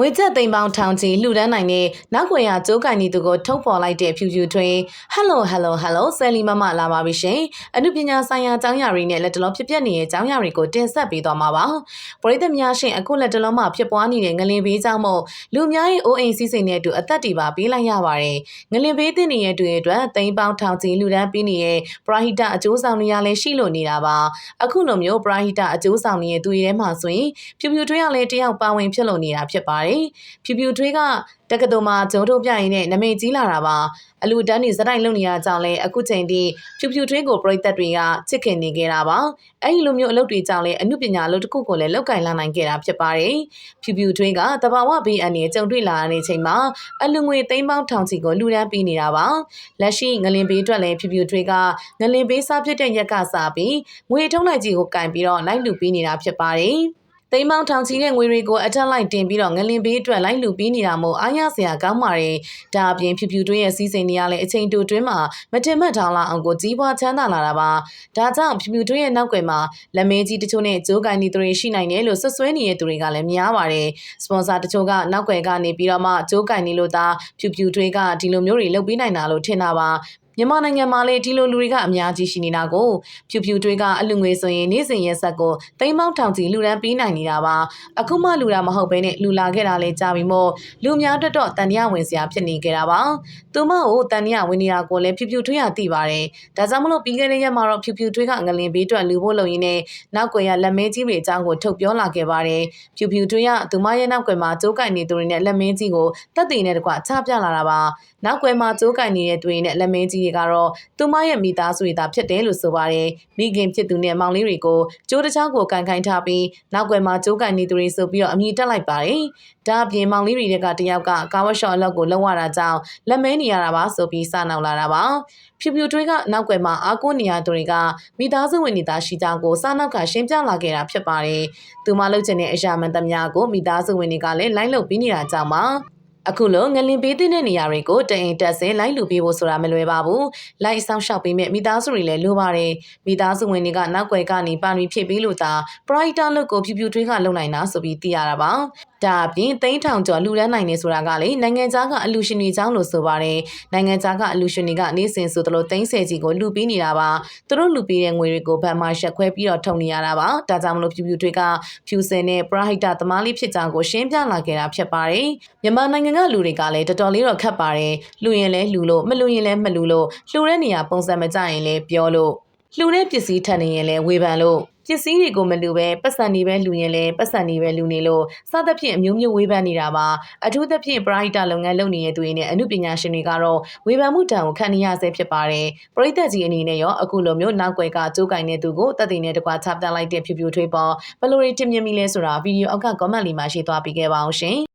ငွေကျပ်သိန်းပေါင်းထောင်ချီလှူဒန်းနိုင်တဲ့နောက်ွယ်ရကျိုးကန်နေသူကိုထုတ်ဖော်လိုက်တဲ့ဖြူဖြူထွေးဟယ်လိုဟယ်လိုဟယ်လိုဆယ်လီမမလာပါပြီရှင်အမှုပညာဆိုင်ရာအကြောင်းအရာတွေနဲ့လက်တလုံးဖြစ်ပျက်နေတဲ့အကြောင်းအရာတွေကိုတင်ဆက်ပေးသွားမှာပါပရိသတ်များရှင်အခုလက်တလုံးမှာဖြစ်ပွားနေတဲ့ငလင်ဘေးကြောင့်မို့လူအများရဲ့အိုးအိမ်စီးစိမ်တွေအတူအသက်တွေပါပေးလိုက်ရပါတယ်ငလင်ဘေးတင်နေတဲ့တွေအတွက်သိန်းပေါင်းထောင်ချီလှူဒန်းပေးနေတဲ့ပရာဟိတအကျိုးဆောင်တွေရလည်းရှိလို့နေတာပါအခုလိုမျိုးပရာဟိတအကျိုးဆောင်နေတဲ့သူတွေထဲမှာဆိုရင်ဖြူဖြူထွေးကလည်းတယောက်ပါဝင်ဖြစ်လို့နေတာဖြစ်ပါတယ်ဖြူဖြူထွေးကတက္ကသိုလ်မှာဂျုံထုတ်ပြရင်းနဲ့နမိတ်ကြီးလာတာပါအလူတန်းနေစတိုင်းလုံနေရကြောင်းလဲအခုချိန်ထိဖြူဖြူထွေးကိုပြိသက်တွေကချစ်ခင်နေခဲ့တာပါအဲ့ဒီလိုမျိုးအလုပ်တွေကြောင့်လဲအမှုပညာအလုပ်တစ်ခုကိုလည်းလောက်ကင်လာနိုင်ခဲ့တာဖြစ်ပါတယ်ဖြူဖြူထွေးကတဘာဝဘေးအန္တရာယ်ကြုံတွေ့လာတဲ့ချိန်မှာအလူငွေသိန်းပေါင်းထောင်ချီကိုလူဒန်းပေးနေတာပါလက်ရှိငလင်ဘေးအတွက်လဲဖြူဖြူထွေးကငလင်ဘေးစားဖြစ်တဲ့ရက်ကစားပြီးငွေထုံးလိုက်ကြီးကိုကင်ပြီးတော့လိုက်လူပေးနေတာဖြစ်ပါတယ် သိမ်းမောင်းထောင်ချီတဲ့ငွေတွေကိုအထက်လိုက်တင်ပြီးတော့ငလင်ဘေးအတွက်လိုက်လူပြီးနေတာမို့အားရစရာကောင်းပါတယ်။ဒါအပြင်ဖြူဖြူတွင်းရဲ့စီးစိမ်တွေကလည်းအချိန်တိုတွင်းမှာမတင်မှတ်ထားလောက်အောင်ကိုကြီးပွားချမ်းသာလာတာပါ။ဒါကြောင့်ဖြူဖြူတွင်းရဲ့နောက်ွယ်မှာလက်မဲကြီးတချို့နဲ့ဂျိုးကိုင်နေသူတွေရှိနိုင်တယ်လို့ဆွဆွဲနေတဲ့သူတွေကလည်းများပါတယ်။စပွန်ဆာတချို့ကနောက်ွယ်ကနေပြီးတော့မှဂျိုးကိုင်နေလို့သာဖြူဖြူတွင်းကဒီလိုမျိုးတွေလုပ်ပေးနိုင်တာလို့ထင်တာပါ မြန်မာနိုင်ငံမှာလေဒီလိုလူတွေကအများကြီးရှိနေတာကိုဖြူဖြူတွေကအလူငွေဆိုရင်နေ့စဉ်ရက်ဆက်ကိုတိမ်မောက်ထောင်ကြီးလူရန်ပေးနိုင်နေတာပါအခုမှလူတာမဟုတ်ဘဲနဲ့လူလာခဲ့တာလဲကြာပြီမို့လူများတက်တော့တန်ရဝင်စရာဖြစ်နေကြတာပါသူမကိုတန်ရဝင်နေတာကိုလည်းဖြူဖြူထွေးရသိပါတယ်ဒါကြောင့်မလို့ပြီးခဲ့တဲ့ရက်မှာတော့ဖြူဖြူထွေးကငလင်ဘေးအတွက်လူဖို့လုံရင်းနဲ့နောက်ွယ်ရလက်မဲကြီးတွေအကြောင်းကိုထုတ်ပြောလာခဲ့ပါတယ်ဖြူဖြူထွေးကသူမရဲ့နောက်ွယ်မှာကျိုးကင်နေသူတွေနဲ့လက်မဲကြီးကိုတက်တည်နဲ့တကွချပြလာတာပါနောက်ွယ်မှာကျိုးကင်နေတဲ့သူတွေနဲ့လက်မဲကြီးတွေကတော့သူမရဲ့မိသားစုတွေသာဖြစ်တယ်လို့ဆိုပါတယ်မိခင်ဖြစ်သူနဲ့မောင်လေးတွေကိုကျိုးတစ်ချောင်းကိုကန်ခိုင်းထားပြီးနောက်ွယ်မှာကျိုးကန်နေသူတွေဆိုပြီးတော့အမိတက်လိုက်ပါတယ်ဒါအပြင်မောင်လေးတွေကတယောက်ကကာဝတ်ရှော့အလောက်ကိုလုံရတာကြောင့်လက်မဲနေရတာပါဆိုပြီးစနောက်လာတာပါဖြူဖြူတွေးကနောက်ွယ်မှာအာကိုနေရသူတွေကမိသားစုဝင်နေသားရှိကြောင်းကိုစနောက်ကရှင်းပြလာခဲ့တာဖြစ်ပါတယ်သူမလုပ်ချင်တဲ့အရာမှန်သမျှကိုမိသားစုဝင်တွေကလည်းလိုက်လုပ်ပြီးနေတာကြောင့်ပါ အခုလိုငလင်ပေးတဲ့နေရာတွေကိုတအိမ်တက်ဆင်းလိုက်လူပေးဖို့ဆိုတာမလွယ်ပါဘူး။လိုက်ဆောင်ရှောက်ပေးမဲ့မိသားစုတွေလည်းလိုပါတယ်။မိသားစုဝင်တွေကနောက်ွယ်ကနေပါရီဖြစ်ပြီးလို့သာပရိုက်တာလုတ်ကိုဖြူဖြူထွေးကလုံနိုင်တာဆိုပြီးသိရတာပါ။ ဒါအပြင်သိန်းထောင်ကျော်လူဒန်းနိုင်နေဆိုတာကလေနိုင်ငံသားကအလူရှင်တွေကြောင်းလို့ဆိုပါတယ်။နိုင်ငံသားကအလူရှင်တွေကနေစဉ်ဆိုသလိုသိန်းဆယ်ကြီးကိုလူပေးနေတာပါ။သူတို့လူပေးတဲ့ငွေတွေကိုဗန်မာရှက်ခွဲပြီးတော့ထုံနေရတာပါ။ဒါကြောင့်မလို့ဖြူဖြူထွေးကဖြူစင်နဲ့ပရဟိတသမားလေးဖြစ်ကြောင်းကိုရှင်းပြလာခဲ့တာဖြစ်ပါတယ်။မြန်မာနိုင်ငံကလူတွေကလည်းတော်တော်လေးတော့ခက်ပါတယ်လူရင်လဲလူလို့မလူရင်လဲမလူလို့လှူတဲ့နေရာပုံစံမကြရင်လဲပြောလို့လှူတဲ့ပစ္စည်းထပ်နေရင်လဲဝေဖန်လို့ ပစ္စည်းတွေကိုမလူပဲပတ်စံနေပဲလူရင်လဲပတ်စံနေပဲလူနေလို့စသဖြင့်အမျိုးမျိုးဝေဖန်နေတာပါအထူးသဖြင့်ပရိုက်တာလုပ်ငန်းလုပ်နေတဲ့သူတွေနဲ့အမှုပညာရှင်တွေကတော့ဝေဖန်မှုတံကိုခံနေရဆဲဖြစ်ပါတယ်ပရိသတ်ကြီးအနေနဲ့ရောအခုလိုမျိုးနောက်ွယ်ကကြိုးကင်တဲ့သူကိုတက်တည်နဲ့တကွာချပြလိုက်တဲ့ဖြူဖြူထွေးပေါ်ဘယ်လိုတွေတင်မြင်မိလဲဆိုတာဗီဒီယိုအောက်က comment လေးမှာရှင်းသွားပေးခဲ့ပါအောင်ရှင်